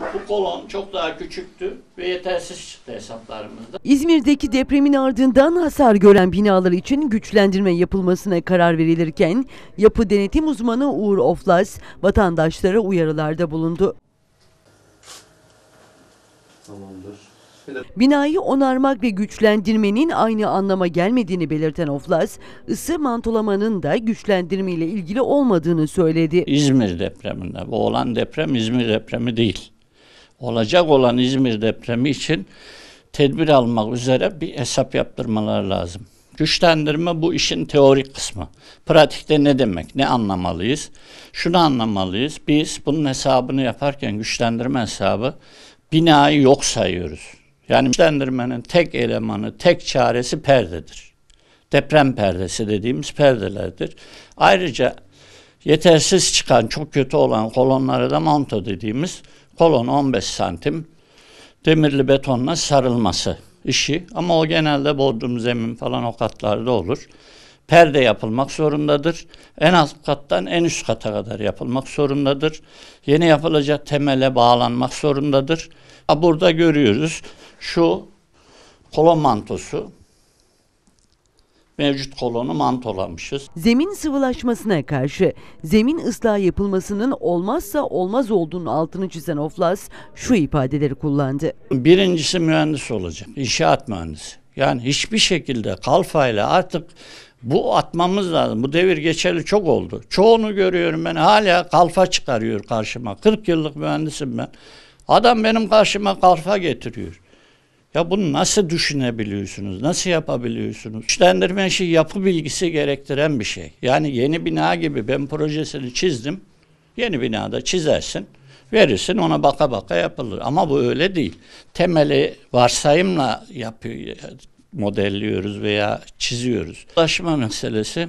Bu kolon çok daha küçüktü ve yetersiz çıktı hesaplarımızda. İzmir'deki depremin ardından hasar gören binalar için güçlendirme yapılmasına karar verilirken yapı denetim uzmanı Uğur Oflas vatandaşlara uyarılarda bulundu. Tamamdır. Binayı onarmak ve güçlendirmenin aynı anlama gelmediğini belirten Oflas, ısı mantolamanın da güçlendirme ile ilgili olmadığını söyledi. İzmir depreminde. Bu olan deprem İzmir depremi değil. Olacak olan İzmir depremi için tedbir almak üzere bir hesap yaptırmalar lazım. Güçlendirme bu işin teorik kısmı. Pratikte ne demek, ne anlamalıyız? Şunu anlamalıyız. Biz bunun hesabını yaparken güçlendirme hesabı binayı yok sayıyoruz. Yani güçlendirmenin tek elemanı, tek çaresi perdedir. Deprem perdesi dediğimiz perdelerdir. Ayrıca yetersiz çıkan, çok kötü olan kolonlara da manto dediğimiz kolon 15 santim demirli betonla sarılması işi. Ama o genelde bodrum zemin falan o katlarda olur. Perde yapılmak zorundadır. En alt kattan en üst kata kadar yapılmak zorundadır. Yeni yapılacak temele bağlanmak zorundadır. Burada görüyoruz şu kolon mantosu. Mevcut kolonu mantolamışız. Zemin sıvılaşmasına karşı zemin ıslah yapılmasının olmazsa olmaz olduğunu altını çizen Oflas şu ifadeleri kullandı. Birincisi mühendis olacak. İnşaat mühendisi. Yani hiçbir şekilde kalfayla artık bu atmamız lazım. Bu devir geçeli çok oldu. Çoğunu görüyorum ben hala kalfa çıkarıyor karşıma. 40 yıllık mühendisim ben. Adam benim karşıma kalfa getiriyor. Ya bunu nasıl düşünebiliyorsunuz? Nasıl yapabiliyorsunuz? Güçlendirme işi yapı bilgisi gerektiren bir şey. Yani yeni bina gibi ben projesini çizdim. Yeni binada çizersin. Verirsin ona baka baka yapılır. Ama bu öyle değil. Temeli varsayımla yapıyor, modelliyoruz veya çiziyoruz. Sıvılaşma meselesi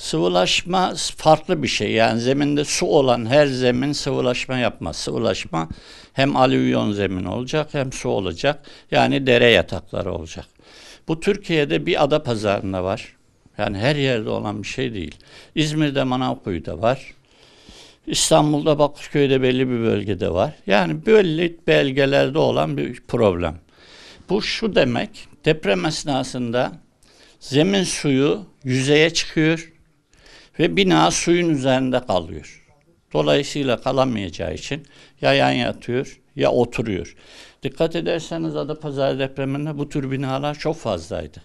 Sıvılaşma farklı bir şey. Yani zeminde su olan her zemin sıvılaşma yapmaz. Sıvılaşma hem alüvyon zemin olacak hem su olacak. Yani dere yatakları olacak. Bu Türkiye'de bir ada pazarında var. Yani her yerde olan bir şey değil. İzmir'de Manavkuyu'da var. İstanbul'da Bakırköy'de belli bir bölgede var. Yani belli belgelerde olan bir problem. Bu şu demek, deprem esnasında zemin suyu yüzeye çıkıyor ve bina suyun üzerinde kalıyor. Dolayısıyla kalamayacağı için ya yan yatıyor ya oturuyor. Dikkat ederseniz Adapazarı depreminde bu tür binalar çok fazlaydı.